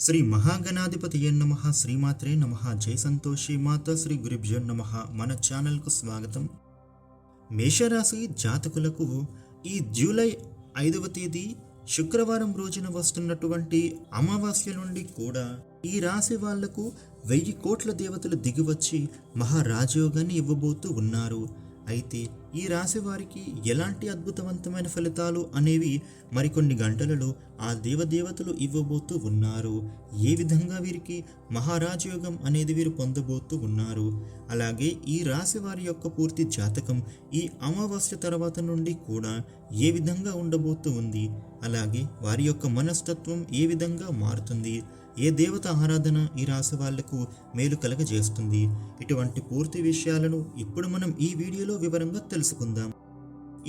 శ్రీ మహాగణాధిపతి నమ శ్రీమాత్రే నమ జై సంతోషి మాత శ్రీ గురుభ్యో నమ. మన ఛానల్కు స్వాగతం. మేషరాశి జాతకులకు ఈ జూలై ఐదవ తేదీ శుక్రవారం రోజున వస్తున్నటువంటి అమావాస్య నుండి కూడా ఈ రాశి వాళ్ళకు వెయ్యి కోట్ల దేవతలు దిగివచ్చి మహారాజయోగాన్ని ఇవ్వబోతూ ఉన్నారు. అయితే ఈ రాశి వారికి ఎలాంటి అద్భుతవంతమైన ఫలితాలు అనేవి మరికొన్ని గంటలలో ఆ దేవదేవతలు ఇవ్వబోతూ ఉన్నారు. ఏ విధంగా వీరికి మహారాజయోగం అనేది వీరు పొందబోతూ ఉన్నారు. అలాగే ఈ రాశి వారి యొక్క పూర్తి జాతకం ఈ అమావాస్య తర్వాత నుండి కూడా ఏ విధంగా ఉండబోతూ ఉంది? అలాగే వారి యొక్క మనస్తత్వం ఏ విధంగా మారుతుంది? ఏ దేవత ఆరాధన ఈ రాశి వాళ్ళకు మేలు కలగజేస్తుంది? ఇటువంటి పూర్తి విషయాలను ఇప్పుడు మనం ఈ వీడియోలో వివరంగా తెలుసుకుందాం.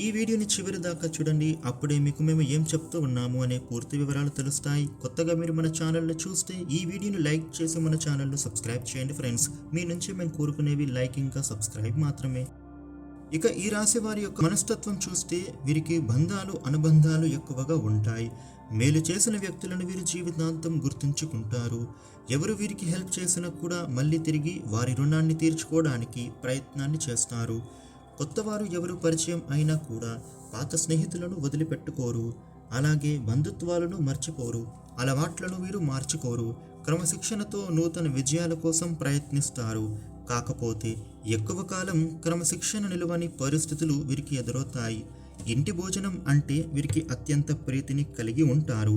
ఈ వీడియోని చివరి దాకా చూడండి. అప్పుడే మీకు మేము ఏం చెప్తూ ఉన్నాము అనే పూర్తి వివరాలు తెలుస్తాయి. కొత్తగా మీరు మన ఛానల్ని చూస్తే ఈ వీడియోని లైక్ చేసి మన ఛానల్ను సబ్స్క్రైబ్ చేయండి ఫ్రెండ్స్. మీ నుంచి మేము కోరుకునేవి లైక్ ఇంకా సబ్స్క్రైబ్ మాత్రమే. ఇక ఈ రాశి వారి యొక్క మనస్తత్వం చూస్తే వీరికి బంధాలు అనుబంధాలు ఎక్కువగా ఉంటాయి. మేలు చేసిన వ్యక్తులను వీరి జీవితాంతం గుర్తుంచుకుంటారు. ఎవరు వీరికి హెల్ప్ చేసినా కూడా మళ్ళీ తిరిగి వారి రుణాన్ని తీర్చుకోవడానికి ప్రయత్నాన్ని చేస్తారు. కొత్తవారు ఎవరు పరిచయం అయినా కూడా పాత స్నేహితులను వదిలిపెట్టుకోరు. అలాగే బంధుత్వాలను మర్చిపోరు. అలవాట్లను వీరు మార్చుకోరు. క్రమశిక్షణతో నూతన విజయాల కోసం ప్రయత్నిస్తారు. కాకపోతే ఎక్కువ కాలం క్రమశిక్షణ నిలువని పరిస్థితులు వీరికి ఎదురవుతాయి. ఇంటి భోజనం అంటే వీరికి అత్యంత ప్రీతిని కలిగి ఉంటారు.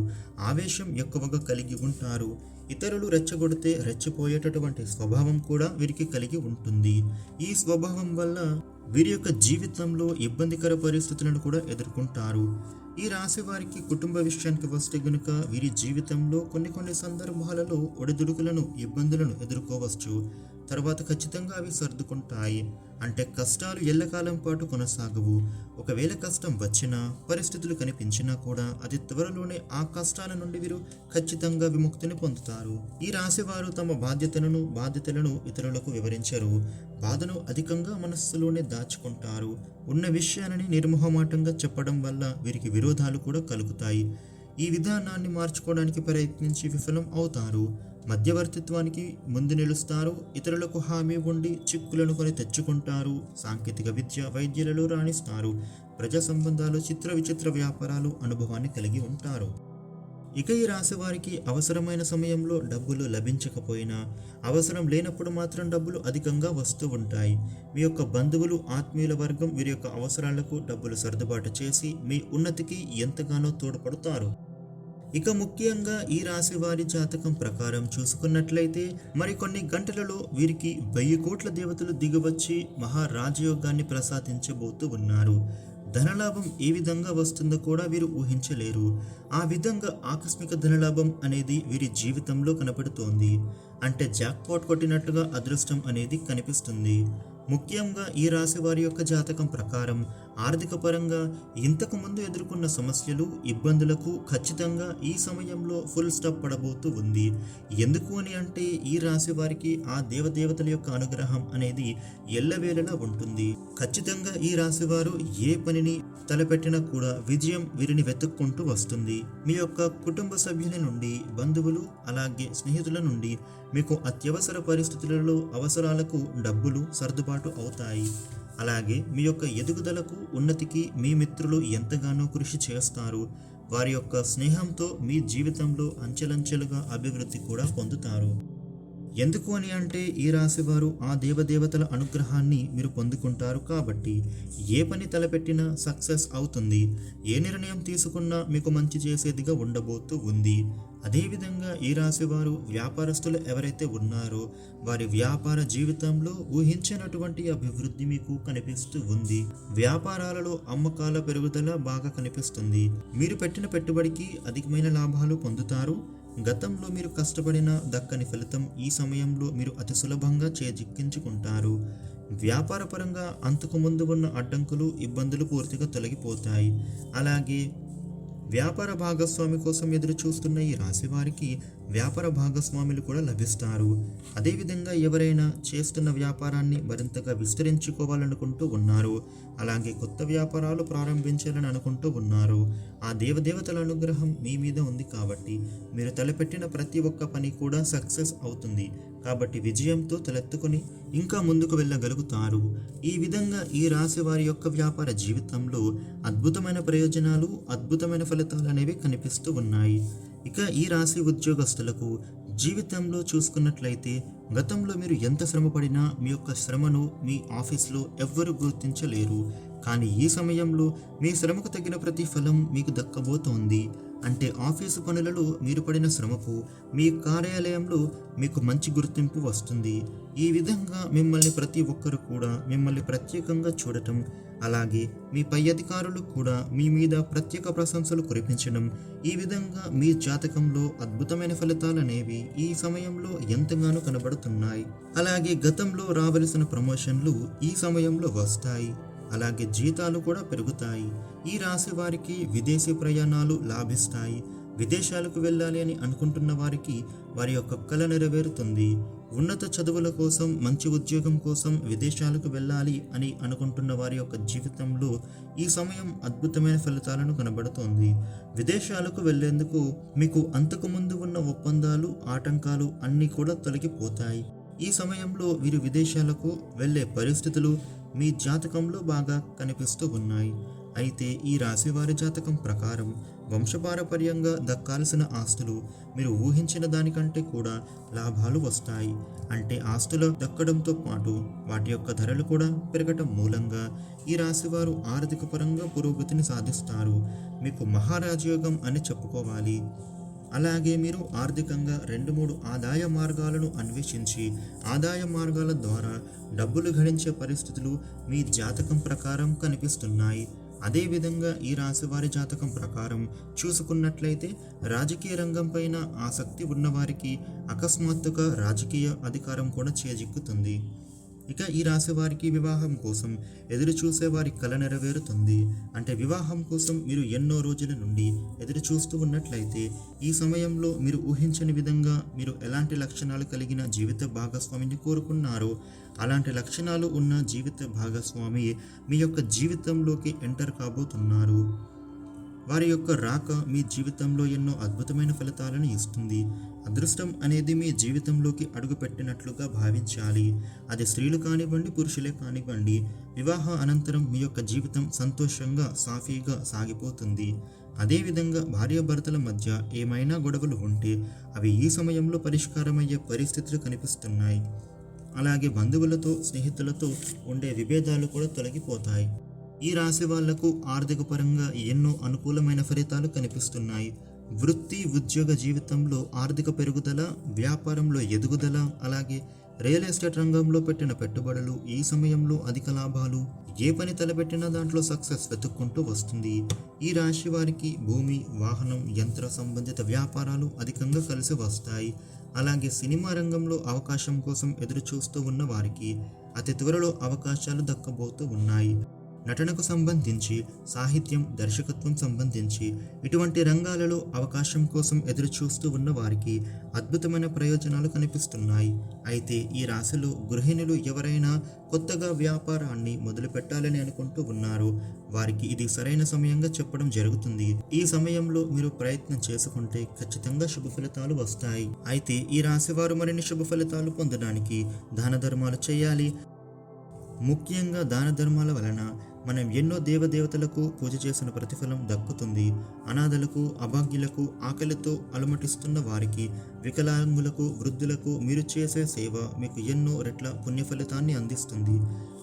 ఆవేశం ఎక్కువగా కలిగి ఉంటారు. ఇతరులు రెచ్చగొడితే రెచ్చిపోయేటటువంటి స్వభావం కూడా వీరికి కలిగి ఉంటుంది. ఈ స్వభావం వల్ల వీరి యొక్క జీవితంలో ఇబ్బందికర పరిస్థితులను కూడా ఎదుర్కొంటారు. ఈ రాశి వారికి కుటుంబ విషయానికి వస్తే గనుక వీరి జీవితంలో కొన్ని కొన్ని సందర్భాలలో ఒడిదుడుకులను ఇబ్బందులను ఎదుర్కోవచ్చు. తర్వాత ఖచ్చితంగా అవి సర్దుకుంటాయి. అంటే కష్టాలు ఎల్లకాలం పాటు కొనసాగవు. ఒకవేళ కష్టం వచ్చినా పరిస్థితులు కనిపించినా కూడా అది త్వరలోనే ఆ కష్టాల నుండి వీరు ఖచ్చితంగా విముక్తిని పొందుతారు. ఈ రాశివారు తమ బాధ్యతలను బాధ్యతలను ఇతరులకు వివరించరు. బాధను అధికంగా మనస్సులోనే దాచుకుంటారు. ఉన్న విషయాలని నిర్మోహమాటంగా చెప్పడం వల్ల వీరికి విరోధాలు కూడా కలుగుతాయి. ఈ విధానాన్ని మార్చుకోవడానికి ప్రయత్నించి విఫలం అవుతారు. మధ్యవర్తిత్వానికి ముందు నిలుస్తారు. ఇతరులకు హామీ ఉండి చిక్కులను కొని తెచ్చుకుంటారు. సాంకేతిక విద్య వైద్యులలో రాణిస్తారు. ప్రజా సంబంధాలు చిత్ర విచిత్ర వ్యాపారాలు అనుభవాన్ని కలిగి ఉంటారు. ఇక ఈ రాశి వారికి అవసరమైన సమయంలో డబ్బులు లభించకపోయినా అవసరం లేనప్పుడు మాత్రం డబ్బులు అధికంగా వస్తూ ఉంటాయి. మీ యొక్క బంధువులు ఆత్మీయుల వర్గం వీరి యొక్క అవసరాలకు డబ్బులు సర్దుబాటు చేసి మీ ఉన్నతికి ఎంతగానో తోడ్పడతారు. ఇక ముఖ్యంగా ఈ రాశి వారి జాతకం ప్రకారం చూసుకున్నట్లయితే మరికొన్ని గంటలలో వీరికి వెయ్యి కోట్ల దేవతలు దిగవచ్చి మహారాజయోగాన్ని ప్రసాదించబోతూ ఉన్నారు. ధనలాభం ఏ విధంగా వస్తుందో కూడా వీరు ఊహించలేరు. ఆ విధంగా ఆకస్మిక ధనలాభం అనేది వీరి జీవితంలో కనపడుతోంది. అంటే జాక్పాట్ కొట్టినట్లుగా అదృష్టం అనేది కనిపిస్తుంది. ముఖ్యంగా ఈ రాశి వారి యొక్క జాతకం ప్రకారం ఆర్థిక పరంగా ఇంతకు ముందు ఎదుర్కొన్న సమస్యలు ఇబ్బందులకు ఖచ్చితంగా ఈ సమయంలో ఫుల్ స్టాప్ పడబోతూ ఉంది. ఎందుకు అని అంటే ఈ రాశి వారికి ఆ దేవదేవతల యొక్క అనుగ్రహం అనేది ఎల్లవేళలా ఉంటుంది. ఖచ్చితంగా ఈ రాశి వారు ఏ పనిని తలపెట్టినా కూడా విజయం వీరిని వెతుక్కుంటూ వస్తుంది. మీ యొక్క కుటుంబ సభ్యుల నుండి బంధువులు అలాగే స్నేహితుల నుండి మీకు అత్యవసర పరిస్థితులలో అవసరాలకు డబ్బులు సర్దుబాటు అవుతాయి. అలాగే మీ యొక్క ఎదుగుదలకు ఉన్నతికి మీ మిత్రులు ఎంతగానో కృషి చేస్తారు. వారి యొక్క స్నేహంతో మీ జీవితంలో అంచెలంచెలుగా అభివృద్ధి కూడా పొందుతారు. ఎందుకు అని అంటే ఈ రాశి వారు ఆ దేవదేవతల అనుగ్రహాన్ని మీరు పొందుకుంటారు కాబట్టి ఏ పని తలపెట్టినా సక్సెస్ అవుతుంది. ఏ నిర్ణయం తీసుకున్నా మీకు మంచి చేసేదిగా ఉండబోతూ ఉంది. అదేవిధంగా ఈ రాశి వారు వ్యాపారస్తులు ఎవరైతే ఉన్నారో వారి వ్యాపార జీవితంలో ఊహించినటువంటి అభివృద్ధి మీకు కనిపిస్తూ ఉంది. వ్యాపారాలలో అమ్మకాల పెరుగుదల బాగా కనిపిస్తుంది. మీరు పెట్టిన పెట్టుబడికి అధికమైన లాభాలు పొందుతారు. గతంలో మీరు కష్టపడిన దక్కని ఫలితం ఈ సమయంలో మీరు అతి సులభంగా చేజిక్కించుకుంటారు. వ్యాపారపరంగా అంతకు ముందు ఉన్న అడ్డంకులు ఇబ్బందులు పూర్తిగా తొలగిపోతాయి. అలాగే వ్యాపార భాగస్వామి కోసం ఎదురు చూస్తున్న ఈ రాశివారికి వ్యాపార భాగస్వాములు కూడా లభిస్తారు. అదేవిధంగా ఎవరైనా చేస్తున్న వ్యాపారాన్ని మరింతగా విస్తరించుకోవాలనుకుంటూ ఉన్నారు. అలాగే కొత్త వ్యాపారాలు ప్రారంభించాలని అనుకుంటూ ఉన్నారు. ఆ దేవదేవతల అనుగ్రహం మీ మీద ఉంది కాబట్టి మీరు తలపెట్టిన ప్రతి ఒక్క పని కూడా సక్సెస్ అవుతుంది. కాబట్టి విజయంతో తలెత్తుకొని ఇంకా ముందుకు వెళ్ళగలుగుతారు. ఈ విధంగా ఈ రాశి వారి యొక్క వ్యాపార జీవితంలో అద్భుతమైన ప్రయోజనాలు అద్భుతమైన ఫలితాలు అనేవి కనిపిస్తూ ఉన్నాయి. ఇక ఈ రాశి ఉద్యోగస్తులకు జీవితంలో చూసుకున్నట్లయితే గతంలో మీరు ఎంత శ్రమ పడినా మీ యొక్క శ్రమను మీ ఆఫీస్లో ఎవ్వరూ గుర్తించలేరు. కానీ ఈ సమయంలో మీ శ్రమకు తగిన ప్రతిఫలం మీకు దక్కబోతోంది. అంటే ఆఫీసు పనులలో మీరు పడిన శ్రమకు మీ కార్యాలయంలో మీకు మంచి గుర్తింపు వస్తుంది. ఈ విధంగా మిమ్మల్ని ప్రతి ఒక్కరు కూడా మిమ్మల్ని ప్రత్యేకంగా చూడటం అలాగే మీ పై అధికారులు కూడా మీ మీద ప్రత్యేక ప్రశంసలు కురిపించడం ఈ విధంగా మీ జాతకంలో అద్భుతమైన ఫలితాలు అనేవి ఈ సమయంలో ఎంతగానో కనబడుతున్నాయి. అలాగే గతంలో రావలసిన ప్రమోషన్లు ఈ సమయంలో వస్తాయి. అలాగే జీతాలు కూడా పెరుగుతాయి. ఈ రాశి వారికి విదేశీ ప్రయాణాలు లాభిస్తాయి. విదేశాలకు వెళ్ళాలి అని అనుకుంటున్న వారికి వారి యొక్క కళ నెరవేరుతుంది. ఉన్నత చదువుల కోసం మంచి ఉద్యోగం కోసం విదేశాలకు వెళ్ళాలి అని అనుకుంటున్న వారి యొక్క జీవితంలో ఈ సమయం అద్భుతమైన ఫలితాలను కనబడుతోంది. విదేశాలకు వెళ్ళేందుకు మీకు అంతకు ముందు ఉన్న ఒప్పందాలు ఆటంకాలు అన్నీ కూడా తొలగిపోతాయి. ఈ సమయంలో వీరు విదేశాలకు వెళ్ళే పరిస్థితులు మీ జాతకంలో బాగా కనిపిస్తూ ఉన్నాయి. అయితే ఈ రాశివారి జాతకం ప్రకారం వంశపారపర్యంగా దక్కాల్సిన ఆస్తులు మీరు ఊహించిన దానికంటే కూడా లాభాలు వస్తాయి. అంటే ఆస్తులు దక్కడంతో పాటు వాటి యొక్క ధరలు కూడా పెరగటం మూలంగా ఈ రాశివారు ఆర్థిక పరంగా పురోగతిని సాధిస్తారు. మీకు మహారాజయోగం అని చెప్పుకోవాలి. అలాగే మీరు ఆర్థికంగా రెండు మూడు ఆదాయ మార్గాలను అన్వేషించి ఆదాయ మార్గాల ద్వారా డబ్బులు గడించే పరిస్థితులు మీ జాతకం ప్రకారం కనిపిస్తున్నాయి. అదేవిధంగా ఈ రాశి వారి జాతకం ప్రకారం చూసుకున్నట్లయితే రాజకీయ రంగం పైన ఆసక్తి ఉన్నవారికి అకస్మాత్తుగా రాజకీయ అధికారం కూడా చేజిక్కుతుంది. ఇక ఈ రాశి వారికి వివాహం కోసం ఎదురు చూసే వారి కళ నెరవేరుతుంది. అంటే వివాహం కోసం మీరు ఎన్నో రోజుల నుండి ఎదురు చూస్తూ ఉన్నట్లయితే ఈ సమయంలో మీరు ఊహించని విధంగా మీరు ఎలాంటి లక్షణాలు కలిగిన జీవిత భాగస్వామిని కోరుకున్నారో అలాంటి లక్షణాలు ఉన్న జీవిత భాగస్వామి మీ యొక్క జీవితంలోకి ఎంటర్ కాబోతున్నారు. వారి యొక్క రాక మీ జీవితంలో ఎన్నో అద్భుతమైన ఫలితాలను ఇస్తుంది. అదృష్టం అనేది మీ జీవితంలోకి అడుగుపెట్టినట్లుగా భావించాలి. అది స్త్రీలు కానివ్వండి పురుషులే కానివ్వండి వివాహ అనంతరం మీ యొక్క జీవితం సంతోషంగా సాఫీగా సాగిపోతుంది. అదేవిధంగా భార్యాభర్తల మధ్య ఏమైనా గొడవలు ఉంటే అవి ఈ సమయంలో పరిష్కారమయ్యే పరిస్థితులు కనిపిస్తున్నాయి. అలాగే బంధువులతో స్నేహితులతో ఉండే విభేదాలు కూడా తొలగిపోతాయి. ఈ రాశి వాళ్ళకు ఆర్థిక పరంగా ఎన్నో అనుకూలమైన ఫలితాలు కనిపిస్తున్నాయి. వృత్తి ఉద్యోగ జీవితంలో ఆర్థిక పెరుగుదల వ్యాపారంలో ఎదుగుదల అలాగే రియల్ ఎస్టేట్ రంగంలో పెట్టిన పెట్టుబడులు ఈ సమయంలో అధిక లాభాలు. ఏ పని తలపెట్టినా దాంట్లో సక్సెస్ వెతుక్కుంటూ వస్తుంది. ఈ రాశి వారికి భూమి వాహనం యంత్ర సంబంధిత వ్యాపారాలు అధికంగా కలిసి వస్తాయి. అలాగే సినిమా రంగంలో అవకాశం కోసం ఎదురు చూస్తూ ఉన్న వారికి అతి త్వరలో అవకాశాలు దక్కబోతూ ఉన్నాయి. నటనకు సంబంధించి సాహిత్యం దర్శకత్వం సంబంధించి ఇటువంటి రంగాలలో అవకాశం కోసం ఎదురుచూస్తూ ఉన్న వారికి అద్భుతమైన ప్రయోజనాలు కనిపిస్తున్నాయి. అయితే ఈ రాశిలో గృహిణులు ఎవరైనా కొత్తగా వ్యాపారాన్ని మొదలు పెట్టాలని అనుకుంటూ ఉన్నారో వారికి ఇది సరైన సమయంగా చెప్పడం జరుగుతుంది. ఈ సమయంలో మీరు ప్రయత్నం చేసుకుంటే ఖచ్చితంగా శుభ ఫలితాలు వస్తాయి. అయితే ఈ రాశి వారు మరిన్ని శుభ ఫలితాలు పొందడానికి దాన ధర్మాలు చేయాలి. ముఖ్యంగా దాన ధర్మాల వలన మనం ఎన్నో దేవదేవతలకు పూజ చేసిన ప్రతిఫలం దక్కుతుంది అనాథలకు అభాగ్యులకు ఆకలితో అలమటిస్తున్న వారికి వికలాంగులకు వృద్ధులకు మీరు చేసే సేవ మీకు ఎన్నో రెట్ల పుణ్య ఫలితాన్ని అందిస్తుంది.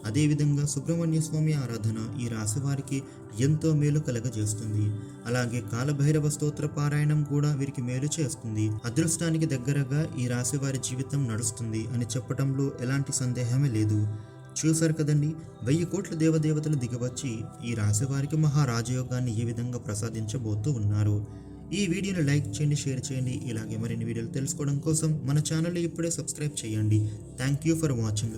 అదేవిధంగా సుబ్రహ్మణ్య స్వామి ఆరాధన ఈ రాశి వారికి ఎంతో మేలు కలగజేస్తుంది. అలాగే కాలభైరవ స్తోత్ర పారాయణం కూడా వీరికి మేలు చేస్తుంది. అదృష్టానికి దగ్గరగా ఈ రాశి వారి జీవితం నడుస్తుంది అని చెప్పడంలో ఎలాంటి సందేహమే లేదు. చూశారు కదండి. వెయ్యి కోట్ల దేవదేవతలు దిగవచ్చి ఈ రాశివారికి మహారాజయోగాన్ని ఏ విధంగా ప్రసాదించబోతూ ఉన్నారు? ఈ వీడియోని లైక్ చేయండి షేర్ చేయండి. ఇలాగే మరిన్ని వీడియోలు తెలుసుకోవడం కోసం మన ఛానల్ని ఇప్పుడే సబ్స్క్రైబ్ చేయండి. Thank you for watching.